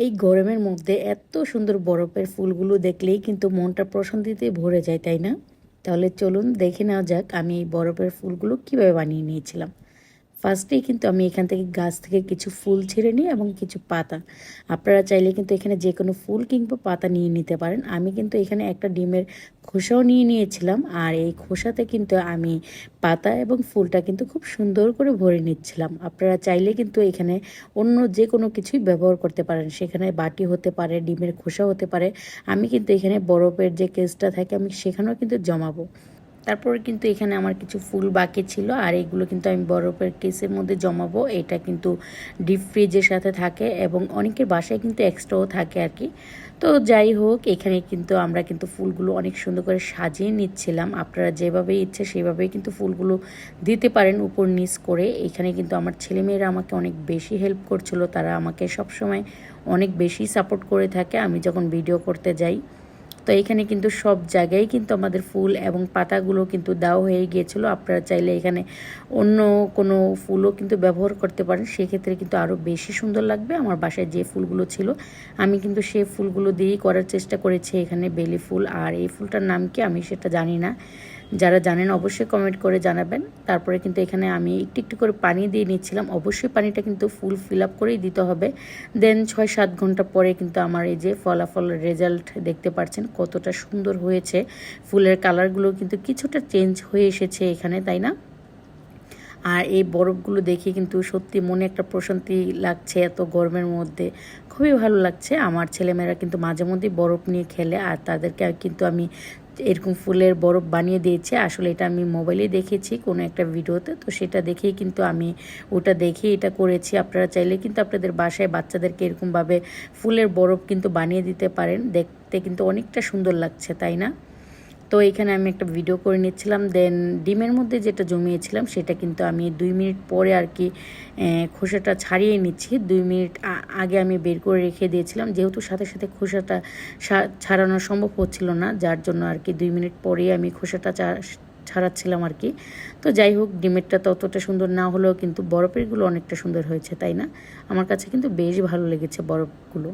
এই গরমের মধ্যে এত সুন্দর বরফের ফুলগুলো দেখলেই কিন্তু মনটা প্রশান্তিতে ভরে যায়, তাই না? তাহলে চলুন দেখে নেওয়া যাক আমি এই বরফের ফুলগুলো কীভাবে বানিয়ে নিয়েছিলাম। ফার্স্টেই কিন্তু আমি এখান থেকে গাছ থেকে কিছু ফুল ছিঁড়ে নিই এবং কিছু পাতা। আপনারা চাইলে কিন্তু এখানে যে কোনো ফুল কিংবা পাতা নিয়ে নিতে পারেন। আমি কিন্তু এখানে একটা ডিমের খোসাও নিয়ে নিয়েছিলাম আর এই খোসাতে কিন্তু আমি পাতা এবং ফুলটা কিন্তু খুব সুন্দর করে ভরে নিচ্ছিলাম। আপনারা চাইলে কিন্তু এখানে অন্য যে কোনো কিছুই ব্যবহার করতে পারেন। সেখানে বাটি হতে পারে, ডিমের খোসা হতে পারে। আমি কিন্তু এখানে বরফের যে কেসটা থাকে আমি সেখানেও কিন্তু জমাবো। তারপরে কিন্তু এখানে আমার কিছু ফুল বাকি ছিল, আর এগুলো কিন্তু আমি বরফের কেসের মধ্যে জমাবো। এটা কিন্তু ডিপ ফ্রিজের সাথে থাকে এবং অনেকের বাসায় কিন্তু এক্সট্রাও থাকে আর কি। তো যাই হোক, এখানে কিন্তু আমরা কিন্তু ফুলগুলো অনেক সুন্দর করে সাজিয়ে নিচ্ছিলাম। আপনারা যেভাবে ইচ্ছে সেভাবেই কিন্তু ফুলগুলো দিতে পারেন উপর নিচ করে। এখানে কিন্তু আমার ছেলেমেয়েরা আমাকে অনেক বেশি হেল্প করছিল। তারা আমাকে সবসময় অনেক বেশি সাপোর্ট করে থাকে। আমি যখন ভিডিও করতে যাই তো এখানে কিন্তু সব জায়গায় কিন্তু আমাদের ফুল এবং পাতাগুলো কিন্তু দাও হয়ে গিয়েছিল। আপনারা চাইলে এখানে অন্য কোনো ফুলও কিন্তু ব্যবহার করতে পারেন। সেক্ষেত্রে কিন্তু আরও বেশি সুন্দর লাগবে। আমার বাসায় যে ফুলগুলো ছিল, আমি কিন্তু সে ফুলগুলো দিয়েই করার চেষ্টা করেছি এখানে বেলি ফুল। আর এই ফুলটার নাম কি আমি সেটা জানি না। যারা জানেন অবশ্যই কমেন্ট করে জানাবেন। তারপরে কিন্তু এখানে আমি একটু একটু করে পানি দিয়ে নিচ্ছিলাম। অবশ্যই পানিটা কিন্তু ফুল ফিল আপ করেই দিতে হবে। দেন ছয় সাত ঘণ্টা পরে কিন্তু আমার এই যে ফলাফল রেজাল্ট দেখতে পাচ্ছেন, কতটা সুন্দর হয়েছে। ফুলের কালারগুলো কিন্তু কিছুটা চেঞ্জ হয়ে এসেছে এখানে, তাই না? আর এই বরফগুলো দেখে কিন্তু সত্যি মনে একটা প্রশান্তি লাগছে এত গরমের মধ্যে। খুবই ভালো লাগছে। আমার ছেলেমেয়েরা কিন্তু মাঝে মধ্যেই বরফ নিয়ে খেলে আর তাদেরকে কিন্তু আমি এরকম ফুলের বরফ বানিয়ে দিয়েছে। আসলে এটা আমি মোবাইলে দেখেছি, কোনো একটা ভিডিওতে। তো সেটা দেখেই কিন্তু আমি ওটা দেখে এটা করেছি। আপনারা চাইলে কিন্তু আপনাদের বাসায় বাচ্চাদেরকে এরকমভাবে ফুলের বরফ কিন্তু বানিয়ে দিতে পারেন। দেখতে কিন্তু অনেকটা সুন্দর লাগছে, তাই না? তো এখানে আমি একটা ভিডিও করে নিচ্ছিলাম। দেন ডিমের মধ্যে যেটা জমিয়েছিলাম, সেটা কিন্তু আমি দুই মিনিট পরে আর কি খোসাটা ছাড়িয়ে নিচ্ছি। দুই মিনিট আগে আমি বের করে রেখে দিয়েছিলাম। যেহেতু সাথে সাথে খোসাটা ছাড়ানো সম্ভব হচ্ছিল না, যার জন্য আর কি দুই মিনিট পরেই আমি খোসাটা ছাড়াচ্ছিলাম আর কি। তো যাই হোক, ডিমেরটা ততটা সুন্দর না হলেও কিন্তু বরফেরগুলো অনেকটা সুন্দর হয়েছে, তাই না? আমার কাছে কিন্তু বেশ ভালো লেগেছে বরফগুলো।